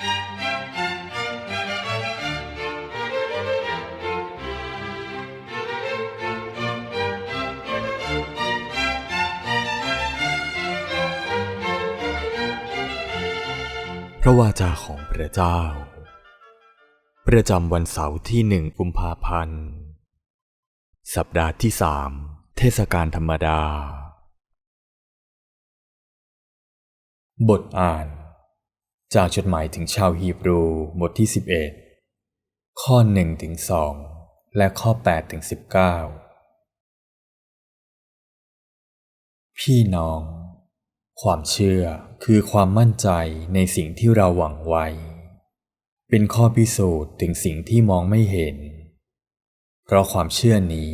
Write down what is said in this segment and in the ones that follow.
พระวาจาของพระเจ้า ประจำวันเสาร์ที่หนึ่งกุมภาพันธ์ สัปดาห์ที่สามเทศกาลธรรมดา บทอ่าน จากจดหมายถึงชาวฮีบรูบทที่ 11 ข้อ1ถึง2และข้อ8ถึง19 พี่น้อง ความเชื่อคือความมั่นใจในสิ่งที่เราหวังไว้ เป็นข้อพิสูจน์ถึงสิ่งที่มองไม่เห็น เพราะความเชื่อนี้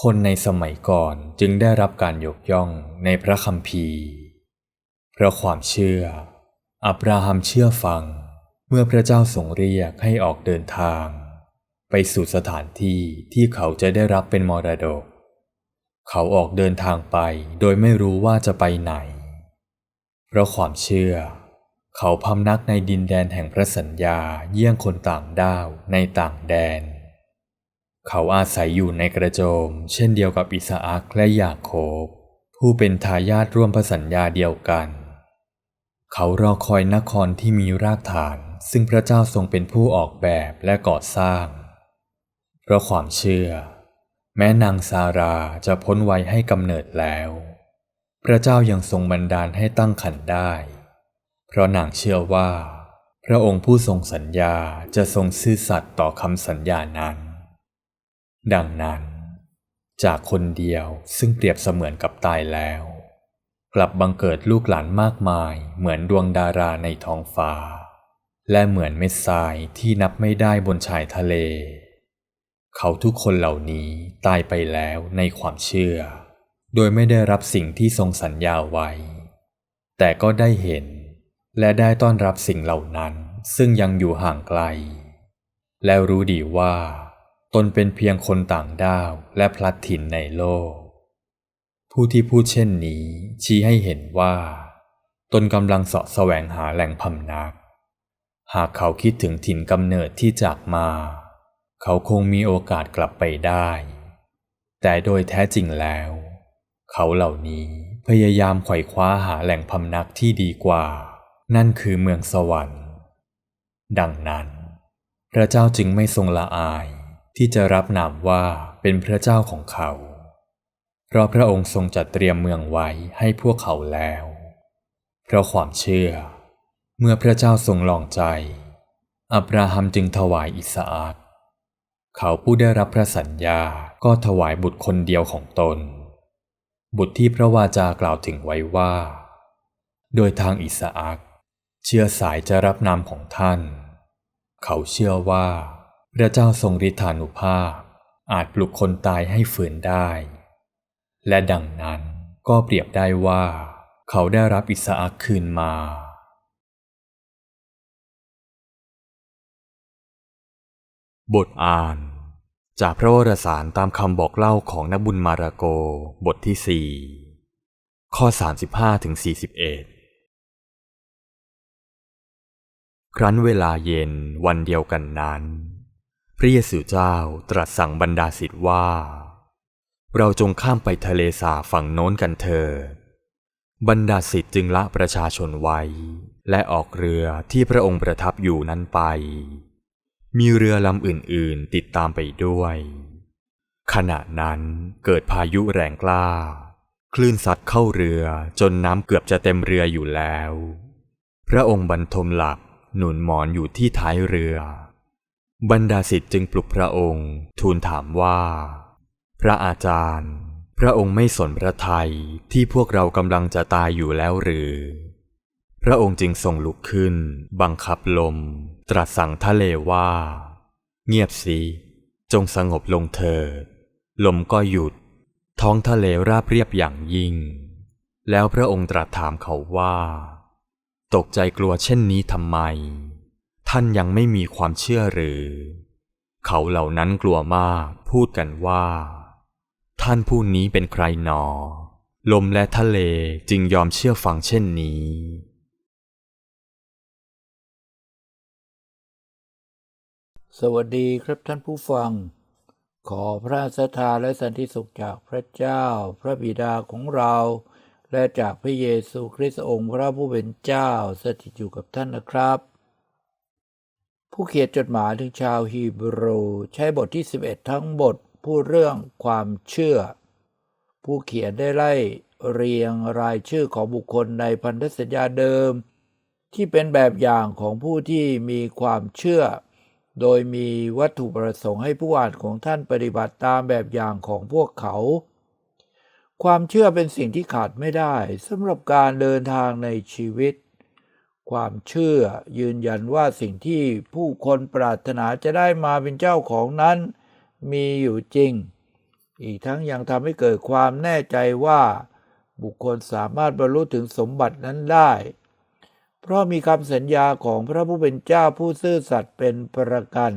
คนในสมัยก่อนจึงได้รับการยกย่องในพระคัมภีร์ เพราะความเชื่อ อับราฮัมเชื่อฟัง เมื่อพระเจ้าทรงเรียกให้ออกเดินทาง ไปสู่สถานที่ที่เขาจะได้รับเป็นมรดก เขาออกเดินทางไปโดยไม่รู้ว่าจะไปไหน เพราะความเชื่อ เขาพำนักในดินแดนแห่งพระสัญญาเยี่ยงคนต่างด้าวในต่างแดน เขาอาศัยอยู่ในกระโจม เช่นเดียวกับอิสอักและยาโคบผู้เป็นทายาทร่วมพระสัญญาเดียวกัน เขารอคอยนครที่มีรากฐาน ซึ่งพระเจ้าทรงเป็นผู้ออกแบบและก่อสร้าง เพราะความเชื่อ แม้นางซาราจะพ้นวัยให้กำเนิดแล้ว พระเจ้ายังทรงบันดาลให้ตั้งครรภ์ได้ เพราะนางเชื่อว่า พระองค์ผู้ทรงสัญญาจะทรงซื่อสัตย์ต่อคำสัญญานั้น ดังนั้น จากคนเดียวซึ่งเปรียบเสมือนกับตายแล้ว กลับบังเกิดลูกหลานมากมายเหมือนดวงดาราในท้องฟ้า และเหมือนเม็ดทรายที่นับไม่ได้บนชายทะเล เขาทุกคนเหล่านี้ตายไปแล้วในความเชื่อ โดยไม่ได้รับสิ่งที่ทรงสัญญาไว้ แต่ก็ได้เห็น และได้ต้อนรับสิ่งเหล่านั้นซึ่งยังอยู่ห่างไกล แล้วรู้ดีว่า ตนเป็นเพียงคนต่างด้าวและพลัดถิ่นในโลก ผู้ที่พูดเช่นนี้ชี้ให้เห็นว่า ตนกำลังเสาะแสวงหาแหล่งพำนัก หากเขาคิดถึงถิ่นกำเนิดที่จากมา เขาคงมีโอกาสกลับไปได้ แต่โดยแท้จริงแล้ว เขาเหล่านี้พยายามไขว่คว้าหาแหล่งพำนักที่ดีกว่า นั่นคือเมืองสวรรค์ ดังนั้น พระเจ้าจึงไม่ทรงละอายที่จะรับนามว่าเป็นพระเจ้าของเขา เพราะพระองค์ทรงจัดเตรียมเมืองไว้ให้พวกเขาแล้ว เพราะความเชื่อ เมื่อพระเจ้าทรงลองใจ อับราฮัมจึงถวายอิสอักเขาผู้ได้รับพระสัญญาก็ถวายบุตรคนเดียวของตน บุตรที่พระวาจากล่าวถึงไว้ว่า โดยทางอิสอักเชื่อสายจะรับนามของท่าน เขาเชื่อว่า พระเจ้าทรงฤทธานุภาพอาจปลุกคนตายให้ฝืนได้ และดังนั้นก็เปรียบได้ว่า เขาได้รับอิสอักคืนมา บทอ่าน จากพระวรสารตามคำบอกเล่าของนักบุญมาราโกบทที่สี่ข้อ 35ถึง41 ครั้นเวลาเย็นวันเดียวกันนั้น พระเยซูเจ้าตรัสสั่งบรรดาศิษย์ว่า เราจงข้ามไปทะเลสาฝั่งโน้นกันเถิดบรรดาศิษย์จึงละประชาชนไว้ และออกเรือที่พระองค์ประทับอยู่นั้นไป มีเรือลำอื่นๆติดตามไปด้วย ขณะนั้นเกิดพายุแรงกล้า คลื่นซัดเข้าเรือจนน้ำเกือบจะเต็มเรืออยู่แล้ว พระองค์บรรทมหลับหนุนหมอนอยู่ที่ท้ายเรือ บรรดาศิษย์จึงปลุกพระองค์ ทูลถามว่า พระอาจารย์ พระองค์ไม่สนพระทัยที่พวกเรากำลังจะตายอยู่แล้วหรือ พระองค์จึงทรงลุกขึ้น บังคับลม ตรัสสั่งทะเลว่า เงียบสิจงสงบลงเถิด ลมก็หยุด ท้องทะเลราบเรียบอย่างยิ่ง แล้วพระองค์ตรัสถามเขาว่า ตกใจกลัวเช่นนี้ทำไม ท่านยังไม่มีความเชื่อหรือ เขาเหล่านั้นกลัวมาก พูดกันว่า ท่านผู้นี้เป็นใครหนอ ลมและทะเลจึงยอมเชื่อฟังเช่นนี้ สวัสดีครับท่านผู้ฟัง ขอพระสถาและสันติสุขจากพระเจ้า พระบิดาของเรา และจากพระเยซูคริสต์องค์พระผู้เป็นเจ้าสถิตอยู่กับท่านนะครับ ผู้เขียนจดหมายถึงชาวฮีบรู ใช้บทที่ 11 ทั้งบท พูดเรื่องความเชื่อ ผู้เขียนได้ไล่เรียงรายชื่อของบุคคลในพันธสัญญาเดิม ที่เป็นแบบอย่างของผู้ที่มีความเชื่อ โดยมีวัตถุประสงค์ให้ผู้อ่านของท่านปฏิบัติตามแบบอย่างของพวกเขา ความเชื่อเป็นสิ่งที่ขาดไม่ได้สำหรับการเดินทางในชีวิต ความเชื่อยืนยันว่าสิ่งที่ผู้คนปรารถนาจะได้มาเป็นเจ้าของนั้น มีอยู่จริง อีกทั้งยังทำให้เกิดความแน่ใจว่า บุคคลสามารถบรรลุถึงสมบัตินั้นได้ เพราะมีคำสัญญาของพระผู้เป็นเจ้าผู้ซื่อสัตย์เป็นประกัน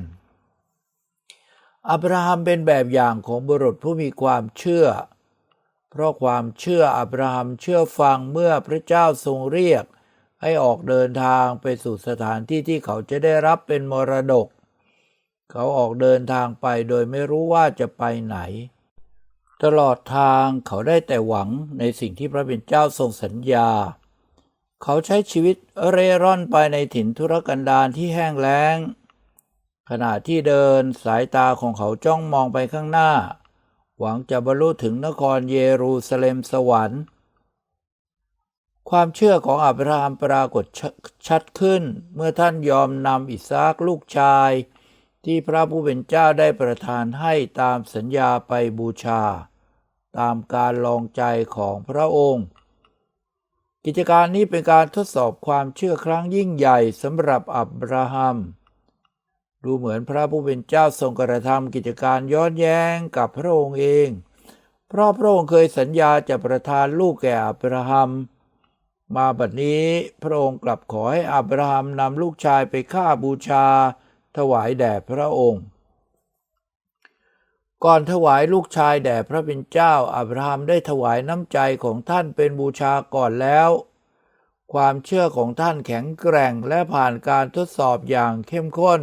อับราฮัมเป็นแบบอย่างของบุรุษผู้มีความเชื่อ เพราะความเชื่ออับราฮัมเชื่อฟังเมื่อพระเจ้าทรงเรียกให้ออกเดินทางไปสู่สถานที่ที่เขาจะได้รับเป็นมรดก เขาออกเดินทางไปโดยไม่รู้ว่าจะไปไหน ตลอดทางเขาได้แต่หวังในสิ่งที่พระเป็นเจ้าทรงสัญญา เขาใช้ชีวิตเร่ร่อนไปในถิ่นทุรกันดารที่แห้งแล้ง ขณะที่เดินสายตาของเขาจ้องมองไปข้างหน้า หวังจะบรรลุถึงนครเยรูซาเล็มสวรรค์ความเชื่อของอับราฮัมปรากฏชชัดขึ้น เมื่อท่านยอมนำอิสาคลูกชาย ที่พระผู้เป็นเจ้าได้ประทานให้ตามสัญญาไปบูชา ตามการลองใจของพระองค์ กิจการนี้เป็นการทดสอบความเชื่อครั้งยิ่งใหญ่สำหรับอับราฮัม ดูเหมือนพระผู้เป็นเจ้าทรงกระทำกิจการย้อนแย้งกับพระองค์เอง เพราะพระองค์เคยสัญญาจะประทานลูกแก่อับราฮัมมาบัดนี้พระองค์กลับขอให้อับราฮัมนำลูกชายไปฆ่าบูชา ถวายแด่พระองค์ ก่อนถวายลูกชายแด่พระเป็นเจ้าอับราฮัมได้ถวายน้ำใจของท่านเป็นบูชาก่อนแล้ว ความเชื่อของท่านแข็งแกร่งและผ่านการทดสอบอย่างเข้มข้น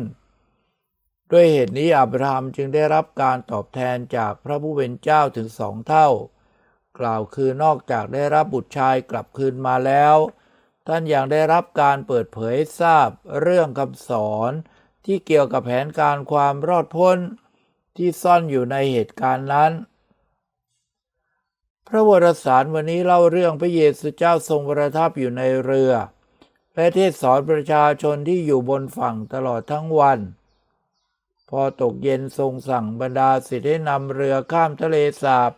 ด้วยเหตุนี้อับราฮัมจึงได้รับการตอบแทนจากพระผู้เป็นเจ้าถึงสองเท่า กล่าวคือนอกจากได้รับบุตรชายกลับคืนมาแล้วท่านยังได้รับการเปิดเผยทราบเรื่องคำสอน ที่เกี่ยวกับแผนการความรอดพ้นที่ซ่อนอยู่ในเหตุการณ์นั้น พระวรสารวันนี้เล่าเรื่องพระเยซูเจ้าทรงประทับอยู่ในเรือ และเทศสอนประชาชนที่อยู่บนฝั่งตลอดทั้งวัน พอตกเย็นทรงสั่งบรรดาศิษย์ให้นำเรือข้ามทะเลสาบ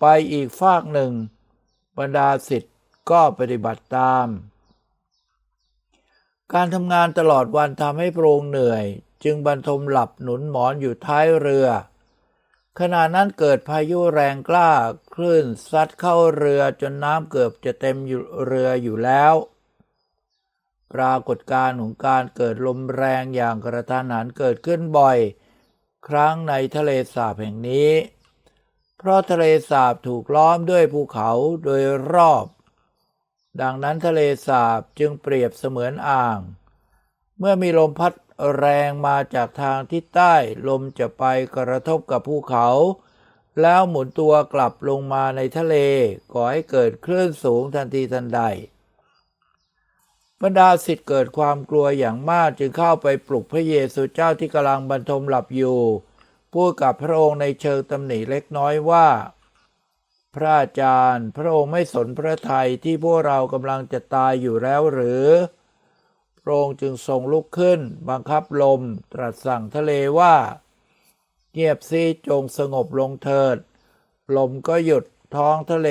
ไปอีกฟากหนึ่ง บรรดาศิษย์ก็ปฏิบัติตาม การทำงานตลอดวันทำให้พรงเหนื่อย จึงบรรทมหลับหนุนหมอนอยู่ท้ายเรือ ขณะนั้นเกิดพายุแรงกล้าคลื่นซัดเข้าเรือจนน้ำเกือบจะเต็มอยู่เรืออยู่แล้ว ปรากฏการณ์ของการเกิดลมแรงอย่างกระทันหันเกิดขึ้นบ่อย ครั้งในทะเลสาบแห่งนี้ เพราะทะเลสาบถูกล้อมด้วยภูเขาโดยรอบ ดังนั้นทะเลสาบจึงเปรียบเสมือนอ่าง เมื่อมีลมพัดแรงมาจากทางทิศใต้ลมจะไปกระทบกับภูเขา แล้วหมุนตัวกลับลงมาในทะเลก่อให้เกิดคลื่นสูงทันทีทันใด บรรดาสิทธิ์เกิดความกลัวอย่างมากจึงเข้าไปปลุกพระเยซูเจ้าที่กำลังบรรทมหลับอยู่ พูดกับพระองค์ในเชิงตำหนิเล็กน้อยว่า พระอาจารย์ พระองค์ไม่สนพระทัยที่พวกเรากำลังจะตายอยู่แล้วหรือ พระองค์จึงทรงลุกขึ้น บังคับลม ตรัสสั่งทะเลว่า เงียบซีจงสงบลงเถิด ลมก็หยุดท้องทะเล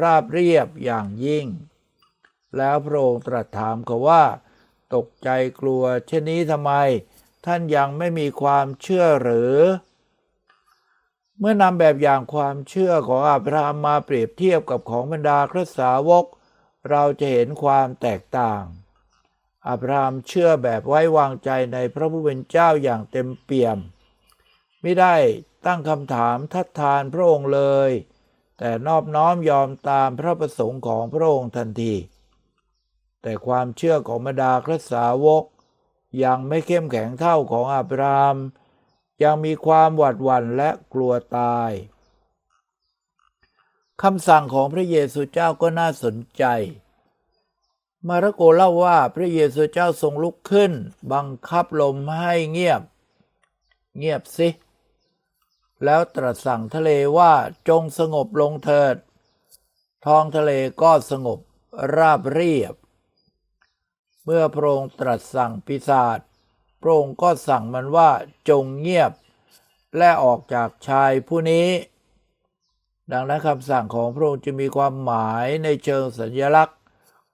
ราบเรียบอย่างยิ่ง แล้วพระองค์ตรัสถามเขาว่า ตกใจกลัวเช่นนี้ทำไม ท่านยังไม่มีความเชื่อหรือ เมื่อนำแบบอย่างความเชื่อของอับราฮัมมาเปรียบเทียบกับของบรรดาครสาวก เราจะเห็นความแตกต่าง อับราฮัมเชื่อแบบไว้วางใจในพระผู้เป็นเจ้าอย่างเต็มเปี่ยม ไม่ได้ตั้งคำถามทัดทานพระองค์เลย แต่นอบน้อมยอมตามพระประสงค์ของพระองค์ทันที แต่ความเชื่อของบรรดาครสาวก ยังไม่เข้มแข็งเท่าของอับราฮัม ยังมีความหวาดหวั่นและกลัวตายคำสั่งของพระเยซูเจ้าก็น่าสนใจ มาระโกเล่าว่าพระเยซูเจ้าทรงลุกขึ้น บังคับลมให้เงียบ เงียบสิ แล้วตรัสสั่งทะเลว่าจงสงบลงเถิด ท้องทะเลก็สงบราบเรียบ เมื่อพระองค์ตรัสสั่งปีศาจ พระองค์ก็สั่งมันว่าจงเงียบ และออกจากชายผู้นี้ ดังนั้นคำสั่งของพระองค์จะมีความหมายในเชิงสัญลักษณ์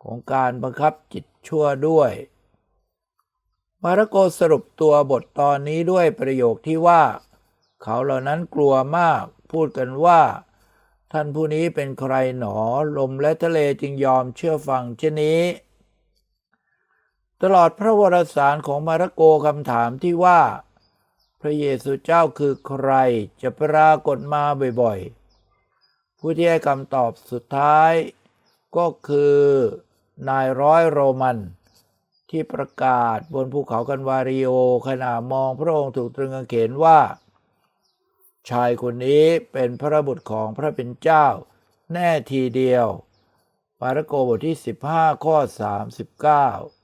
ของการบังคับจิตชั่วด้วย มาระโกสรุปตัวบทตอนนี้ด้วยประโยคที่ว่า เขาเหล่านั้นกลัวมาก พูดกันว่า ท่านผู้นี้เป็นใครหนอลมและทะเลจึงยอมเชื่อฟังเช่นนี้ ตลอดพระวรสารของมาระโกคำถามที่ว่า พระเยซูเจ้าคือใครจะปรากฏมาบ่อยๆ ผู้ที่ให้คำตอบสุดท้ายก็คือนายร้อยโรมัน ที่ประกาศบนภูเขากันวาริโอขณะมองพระองค์ถูกตรึงกางเขนว่า ชายคนนี้เป็นพระบุตรของพระเป็นเจ้า แน่ทีเดียว มาระโกบทที่ 15 ข้อ 39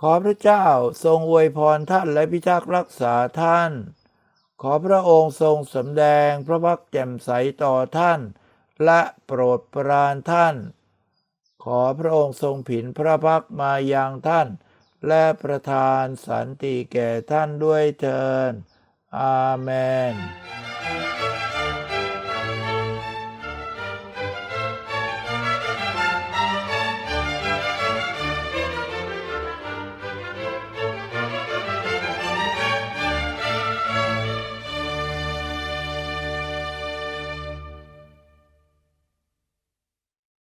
ขอพระเจ้าทรงอวยพรท่านและพิทักษ์รักษาท่าน ขอพระองค์ทรงสำแดงพระพักแจ่มใสต่อท่าน และโปรดปรานท่าน ขอพระองค์ทรงผินพระพักมายังท่าน และประทานสันติแก่ท่านด้วยเถิดอาเมน